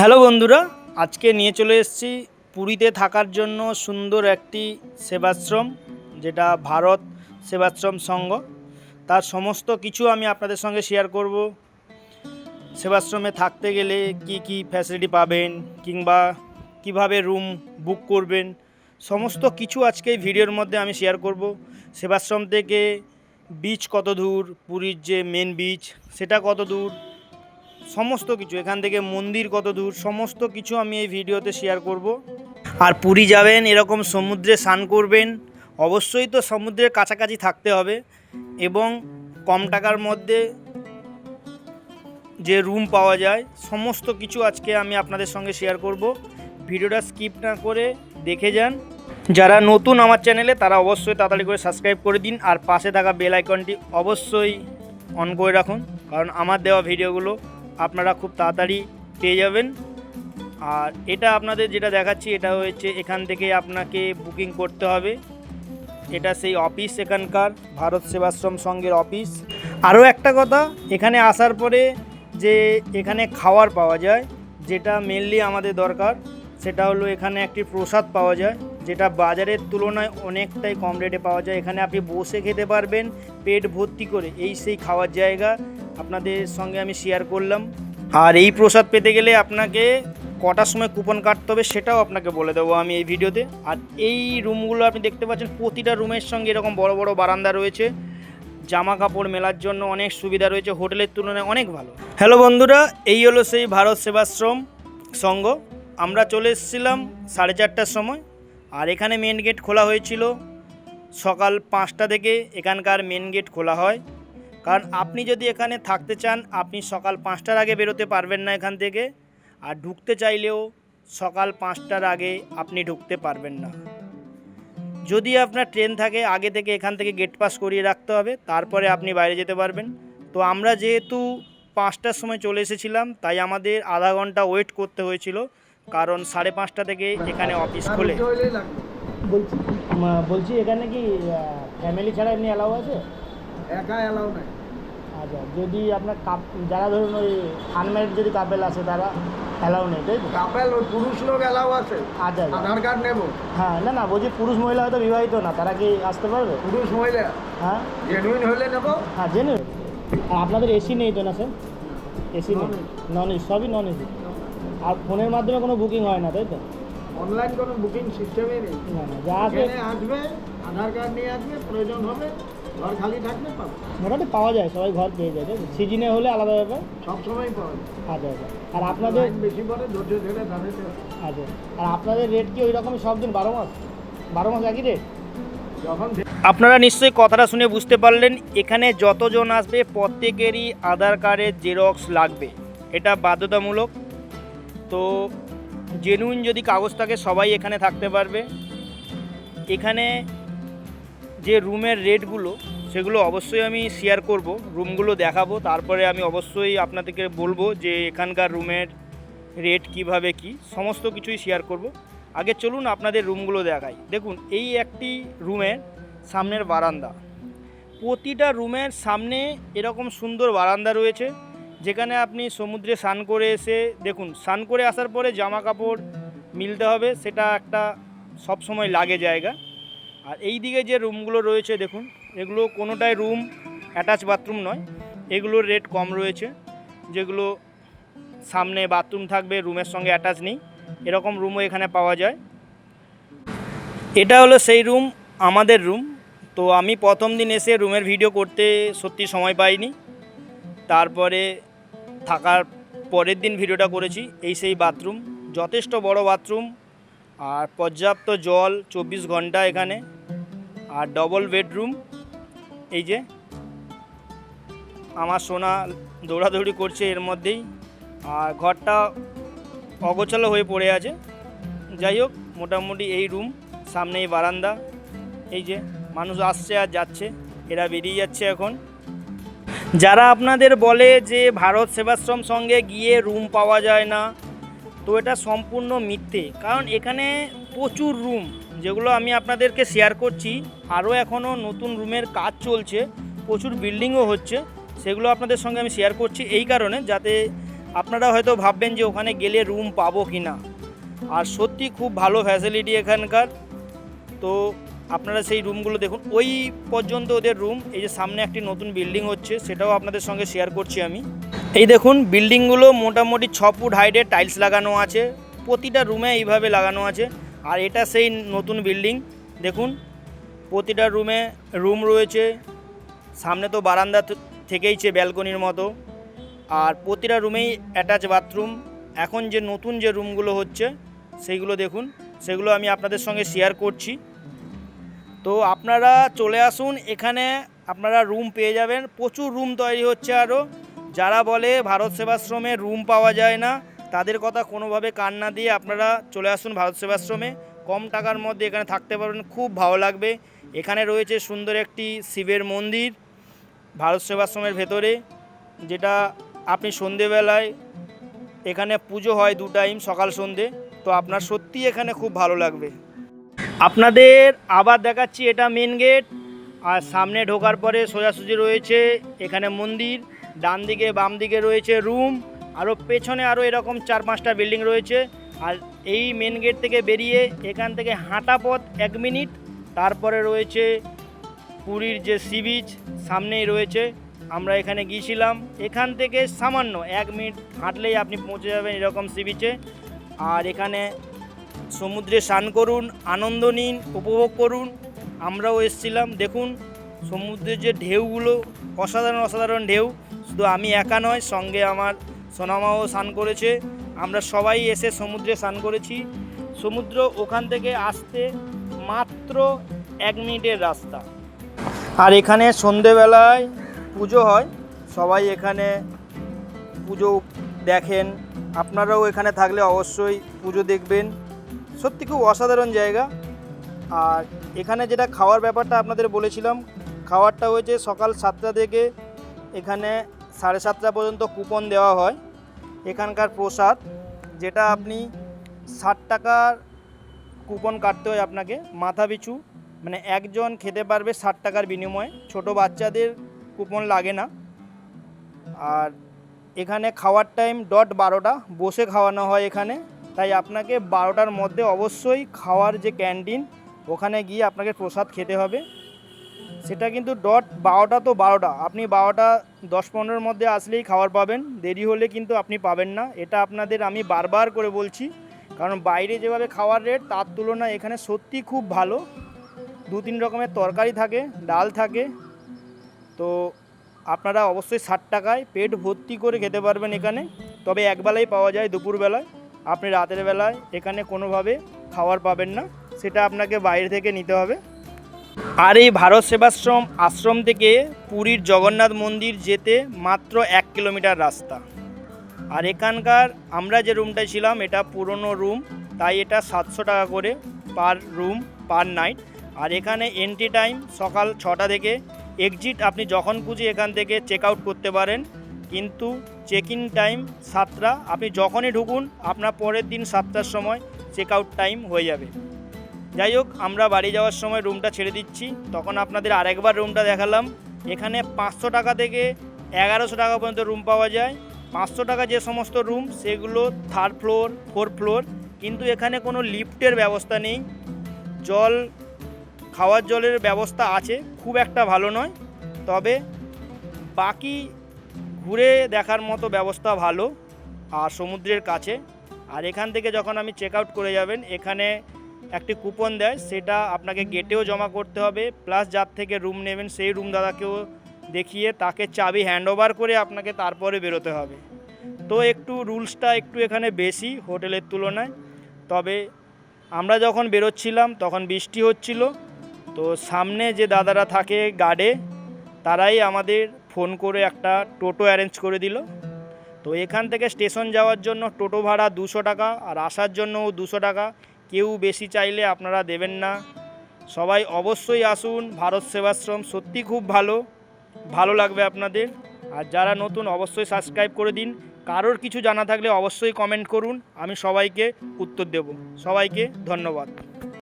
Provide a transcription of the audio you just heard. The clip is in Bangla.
হ্যালো বন্ধুরা, আজকে নিয়ে চলে এসেছি পুরীতে থাকার জন্য সুন্দর একটি সেবাশ্রম, যেটা ভারত সেবাশ্রম সংঘ। তার সমস্ত কিছু আমি আপনাদের সঙ্গে শেয়ার করব। সেবাশ্রমে থাকতে গেলে কি কি ফ্যাসিলিটি পাবেন, কিংবা কীভাবে রুম বুক করবেন, সমস্ত কিছু আজকে ভিডিওর মধ্যে আমি শেয়ার করব। সেবাশ্রম থেকে বিচ কত দূর, পুরীর যে মেন বিচ সেটা কত দূর সমস্ত কিছু, এখান থেকে মন্দির কত দূর, সমস্ত কিছু আমি এই ভিডিওতে শেয়ার করব। আর পুরী যাবেন, এরকম সমুদ্রে স্নান করবেন, অবশ্যই তো সমুদ্রের কাছাকাছি থাকতে হবে এবং কম টাকার মধ্যে যে রুম পাওয়া যায়, সমস্ত কিছু আজকে আমি আপনাদের সঙ্গে শেয়ার করব। ভিডিওটা স্কিপ না করে দেখে যান। যারা নতুন আমার চ্যানেলে তারা অবশ্যই তাড়াতাড়ি করে সাবস্ক্রাইব করে দিন আর পাশে থাকা বেল আইকনটি অবশ্যই অন করে রাখুন, কারণ আমার দেওয়া ভিডিওগুলো আপনারা খুব তাড়াতাড়ি পেয়ে যাবেন। আর এটা আপনাদের যেটা দেখাচ্ছি, এটা হয়েছে এখান থেকে আপনাকে বুকিং করতে হবে। এটা সেই অফিস এখানকার, ভারত সেবাশ্রম সংঘের অফিস। আরও একটা কথা, এখানে আসার পরে যে এখানে খাওয়ার পাওয়া যায়, যেটা মেনলি আমাদের দরকার, সেটা হলো এখানে একটি প্রসাদ পাওয়া যায়, যেটা বাজারের তুলনায় অনেকটাই কম রেটে পাওয়া যায়। এখানে আপনি বসে খেতে পারবেন, পেট ভর্তি করে, এই সেই খাওয়ার জায়গা। আপনাদের সঙ্গে আমি শেয়ার করলাম। আর এই প্রসাদ পেতে গেলে আপনাকে কটার সময় কুপন কাটতে হবে সেটাও আপনাকে বলে দেবো আমি এই ভিডিওতে। আর এই রুমগুলো আপনি দেখতে পাচ্ছেন, প্রতিটা রুমের সঙ্গে এরকম বড় বড় বারান্দা রয়েছে। জামা কাপড় মেলার জন্য অনেক সুবিধা রয়েছে, হোটেলের তুলনায় অনেক ভালো। হ্যালো বন্ধুরা, এই হলো সেই ভারত সেবাশ্রম সংঘ আমরা চলে এসেছিলাম সাড়ে চারটার সময়, আর এখানে মেন গেট খোলা হয়েছিল সকাল পাঁচটা থেকে। এখানকার মেন গেট খোলা হয়। কারণ আপনি যদি এখানে থাকতে চান, আপনি সকাল পাঁচটার আগে বেরোতে পারবেন না এখান থেকে। আর ঢুকতে চাইলেও সকাল পাঁচটার আগে আপনি ঢুকতে পারবেন না। যদি আপনার ট্রেন থাকে, আগে থেকে এখান থেকে গেট পাস করিয়ে রাখতে হবে, তারপরে আপনি বাইরে যেতে পারবেন। তো আমরা যেহেতু পাঁচটার সময় চলে এসেছিলাম, তাই আমাদের আধা ঘণ্টা ওয়েট করতে হয়েছিল, কারণ সাড়ে পাঁচটা থেকে এখানে অফিস খোলে। বলছি বলছি এখানে কি ফ্যামিলি ছাড়া এমনি অ্যালাউ আছে? একা এলাও নাই। আচ্ছা যদি আপনার কাপ যারা ধরুন ওই আনম্যারিড যদি কাপেল আছে তারা অ্যালাউ নেই তাই তো? কাপেল পুরুষ লোক এলাও আছে। আচ্ছা আচ্ছা। আধার কার্ড নেব। হ্যাঁ না না বলছি পুরুষ মহিলা হয়তো বিবাহিত না তারা কি আসতে পারবে? পুরুষ মহিলা? হ্যাঁ। জেনুইন হলে নেব। হ্যাঁ জেনে আর আপনাদের এসি নেই তো না স্যার এসি নেই? নন এসি সবই নন এসি আর ফোনের মাধ্যমে কোনো বুকিং হয় না তাই তো? অনলাইন কোনো বুকিং সিস্টেমই নেই। না না যা আসবে আসবে আধার কার্ড নিয়ে আসবে প্রয়োজন হবে ঘর খালি থাকলে পাবে। মোটামুটি পাওয়া যায় সবাই ঘর পেয়ে যায় সিজনে হলে আলাদা ব্যাপার। সবসময় পাওয়া যায়। আচ্ছা আচ্ছা। আর আপনাদের বেশি পরে ধৈর্য ধরে দাঁড়াতে আচ্ছা। আর আপনাদের রেট কি ওই রকমই সব দিন বারো মাস? বারো মাস একই রেট যখন আপনারা নিশ্চয়ই কথাটা শুনে বুঝতে পারলেন এখানে যতজন আসবে প্রত্যেকেরই আধার কার্ডের জেরক্স লাগবে। এটা বাধ্যতামূলক। তো জেনুইন যদি কাগজ থাকে সবাই এখানে থাকতে পারবে। এখানে যে রুমের রেটগুলো, সেগুলো অবশ্যই আমি শেয়ার করব। রুমগুলো দেখাবো, তারপরে আমি অবশ্যই আপনাদেরকে বলব যে এখানকার রুমের রেট কীভাবে কি, সমস্ত কিছুই শেয়ার করব। আগে চলুন আপনাদের রুমগুলো দেখাই। দেখুন, এই একটি রুমের সামনের বারান্দা। প্রতিটা রুমের সামনে এরকম সুন্দর বারান্দা রয়েছে, যেখানে আপনি সমুদ্রে স্নান করে এসে, দেখুন, স্নান করে আসার পরে জামা কাপড় মিলতে হবে, সেটা একটা সবসময় লাগে জায়গা। আর এই দিকে যে রুমগুলো রয়েছে দেখুন, এগুলো কোনোটাই রুম অ্যাটাচ বাথরুম নয়। এগুলোর রেট কম রয়েছে, যেগুলো সামনে বাথরুম থাকবে, রুমের সঙ্গে অ্যাটাচ নেই। এরকম রুমও এখানে পাওয়া যায়। এটা হলো সেই রুম, আমাদের রুম। তো আমি প্রথম দিন এসে রুমের ভিডিও করতে সত্যি সময় পাইনি। তারপরে থাকার পরের দিন ভিডিওটা করেছি, এই সেই বাথরুম। যথেষ্ট বড় বাথরুম, আর পর্যাপ্ত জল, চব্বিশ ঘণ্টা এখানে। আর ডবল বেডরুম এই যে, আমার সোনা দৌড়াদৌড়ি করছে এর মধ্যেই, আর ঘরটা অগোছালো হয়ে পড়ে আছে। যাই হোক, মোটামুটি এই রুম সামনেই বারান্দা, এই যে, মানুষ আসছে আর যাচ্ছে, এরা বেরিয়ে যাচ্ছে এখন। যারা আপনাদের বলে যে ভারত সেবাশ্রম সঙ্গে গিয়ে রুম পাওয়া যায় না, তো এটা সম্পূর্ণ মিথ্যে, কারণ এখানে প্রচুর রুম যেগুলো আমি আপনাদেরকে শেয়ার করছি, আরও এখনও নতুন রুমের কাজ চলছে, প্রচুর বিল্ডিংও হচ্ছে, সেগুলো আপনাদের সঙ্গে আমি শেয়ার করছি এই কারণে, যাতে আপনারা হয়তো ভাববেন যে ওখানে গেলে রুম পাবো কি না আর সত্যি খুব ভালো ফ্যাসিলিটি এখানকার। তো আপনারা সেই রুমগুলো দেখুন, ওই পর্যন্ত ওদের রুম এই যে সামনে একটি নতুন বিল্ডিং হচ্ছে, সেটাও আপনাদের সঙ্গে শেয়ার করছি আমি। এই দেখুন বিল্ডিংগুলো মোটামুটি ছ ফুট হাইটে টাইলস লাগানো আছে, প্রতিটা রুমে এইভাবে লাগানো আছে। আর এটা সেই নতুন বিল্ডিং, দেখুন, প্রতিটা রুমে রুম রয়েছে, সামনে তো বারান্দা থেকেইছে ব্যালকনির মতো, আর প্রতিটা রুমেই অ্যাটাচ বাথরুম, এখন যে নতুন যে রুমগুলো হচ্ছে, সেইগুলো দেখুন, সেগুলো আমি আপনাদের সঙ্গে শেয়ার করছি। তো আপনারা চলে আসুন এখানে, আপনারা রুম পেয়ে যাবেন, প্রচুর রুম তৈরি হচ্ছে আরও যারা বলে ভারত সেবাশ্রমে রুম পাওয়া যায় না তাদের কথা কোনোভাবে কান না দিয়ে আপনারা চলে আসুন ভারত সেবাশ্রমে। কম টাকার মধ্যে এখানে থাকতে পারবেন, খুব ভালো লাগবে। এখানে রয়েছে সুন্দর একটি শিবের মন্দির ভারত সেবাশ্রমের ভেতরে, যেটা আপনি সন্ধেবেলায় এখানে পুজো হয় দু টাইম সকাল সন্ধে। তো আপনার সত্যিই এখানে খুব ভালো লাগবে। আপনাদের আবার দেখাচ্ছি, এটা মেন গেট আর সামনে ঢোকার পরে সোজাসুজি রয়েছে এখানে মন্দির ডান দিকে বাম দিকে রয়েছে রুম আরও পেছনে আরও এরকম চার পাঁচটা বিল্ডিং রয়েছে। আর এই মেন গেট থেকে বেরিয়ে এখান থেকে হাঁটা পথ এক মিনিট। তারপরে রয়েছে পুরীর যে সি বিচ সামনেই রয়েছে। আমরা এখানে গিয়েছিলাম। এখান থেকে সামান্য এক মিনিট হাঁটলেই আপনি পৌঁছে যাবেন এরকম সি বিচে আর এখানে সমুদ্রে স্নান করুন, আনন্দ নিন, উপভোগ করুন। আমরাও এসেছিলাম। দেখুন, সমুদ্রের যে ঢেউগুলো, অসাধারণ অসাধারণ ঢেউ। শুধু আমি একা নয়, সঙ্গে আমার সোনামাও স্নান করেছে। আমরা সবাই এসে সমুদ্রে স্নান করেছি। সমুদ্র ওখান থেকে আসতে মাত্র এক মিনিটের রাস্তা। আর এখানে সন্ধেবেলায় পুজো হয়। সবাই এখানে পুজো দেখেন। আপনারাও এখানে থাকলে অবশ্যই পুজো দেখবেন। সত্যি খুব অসাধারণ জায়গা। আর এখানে যেটা খাওয়ার ব্যাপারটা আপনাদের বলেছিলাম, খাওয়ারটা হয়েছে সকাল সাতটা থেকে। এখানে সাড়ে সাতটা পর্যন্ত কুপন দেওয়া হয়। এখানকার প্রসাদ, যেটা আপনি ষাট টাকার কুপন কাটতে হয় আপনাকে। মাথা পিছু মানে একজন খেতে পারবে ষাট টাকার বিনিময়ে। ছোট বাচ্চাদের কুপন লাগে না। আর এখানে খাওয়ার টাইম ডট বারোটা, বসে খাওয়ানো হয় এখানে। তাই আপনাকে বারোটার মধ্যে অবশ্যই খাওয়ার যে ক্যান্টিন ওখানে গিয়ে আপনাকে প্রসাদ খেতে হবে। সেটা কিন্তু ডট বারোটা তো বারোটা। আপনি বারোটা, দশ পনেরোর মধ্যে আসলেই খাবার পাবেন। দেরি হলে কিন্তু আপনি পাবেন না। এটা আপনাদের আমি বারবার করে বলছি, কারণ বাইরে যেভাবে খাওয়ার রেট তার তুলনায় এখানে সত্যি খুব ভালো। দু, তিন রকমের তরকারি থাকে, ডাল থাকে। তো আপনারা অবশ্যই ষাট টাকায় পেট ভর্তি করে খেতে পারবেন এখানে। তবে একবেলাই পাওয়া যায় দুপুরবেলায়। আপনি রাতের বেলায় এখানে কোনোভাবে খাবার পাবেন না। সেটা আপনাকে বাইরে থেকে নিতে হবে। আর এই ভারত সেবাশ্রম আশ্রম থেকে পুরীর জগন্নাথ মন্দির যেতে মাত্র এক কিলোমিটার রাস্তা। আর এখানকার আমরা যে রুমটায় ছিলাম, এটা পুরনো রুম তাই এটা সাতশো টাকা করে পার রুম পার নাইট আর এখানে এন্ট্রি টাইম সকাল ছটা থেকে। এক্সিট আপনি যখন খুঁজি এখান থেকে চেক আউট করতে পারেন। কিন্তু চেক ইন টাইম সাতটা, আপনি যখনই ঢুকুন, আপনার পরের দিন সাতটার সময় চেক আউট টাইম হয়ে যাবে। যাই হোক, আমরা বাড়ি যাওয়ার সময় রুমটা ছেড়ে দিচ্ছি। তখন আপনাদের আরেকবার রুমটা দেখালাম। এখানে পাঁচশো টাকা থেকে এগারোশো টাকা পর্যন্ত রুম পাওয়া যায়। পাঁচশো টাকা যে সমস্ত রুম সেগুলো থার্ড ফ্লোর ফোর্থ ফ্লোর কিন্তু এখানে কোনো লিফটের ব্যবস্থা নেই। জল, খাওয়ার জলের ব্যবস্থা আছে, খুব একটা ভালো নয়। তবে বাকি ঘুরে দেখার মতো ব্যবস্থা ভালো, আর সমুদ্রের কাছে। আর এখান থেকে যখন আমি চেক আউট করে যাবেন, এখানে একটি কুপন দেয়, সেটা আপনাকে গেটেও জমা করতে হবে প্লাস যার থেকে রুম নেবেন, সেই রুম দাদাকেও দেখিয়ে তাকে চাবি হ্যান্ড ওভার করে আপনাকে তারপরে বেরোতে হবে। তো একটু রুলসটা একটু এখানে বেশি হোটেলের তুলনায়। তবে আমরা যখন বেরোচ্ছিলাম, তখন বৃষ্টি হচ্ছিল। তো সামনে যে দাদারা থাকে গার্ডে তারাই আমাদের ফোন করে একটা টোটো অ্যারেঞ্জ করে দিল। তো এখান থেকে স্টেশন যাওয়ার জন্য টোটো ভাড়া দুশো টাকা, আর আসার জন্যও দুশো টাকা। কেউ বেশি চাইলে আপনারা দেবেন না। সবাই অবশ্যই আসুন, ভারত সেবাশ্রম সত্যি খুব ভালো ভালো লাগবে আপনাদের। আর যারা নতুন, অবশ্যই সাবস্ক্রাইব করে দিন। কারোর কিছু জানা থাকলে অবশ্যই কমেন্ট করুন, আমি সবাইকে উত্তর দেব। সবাইকে ধন্যবাদ।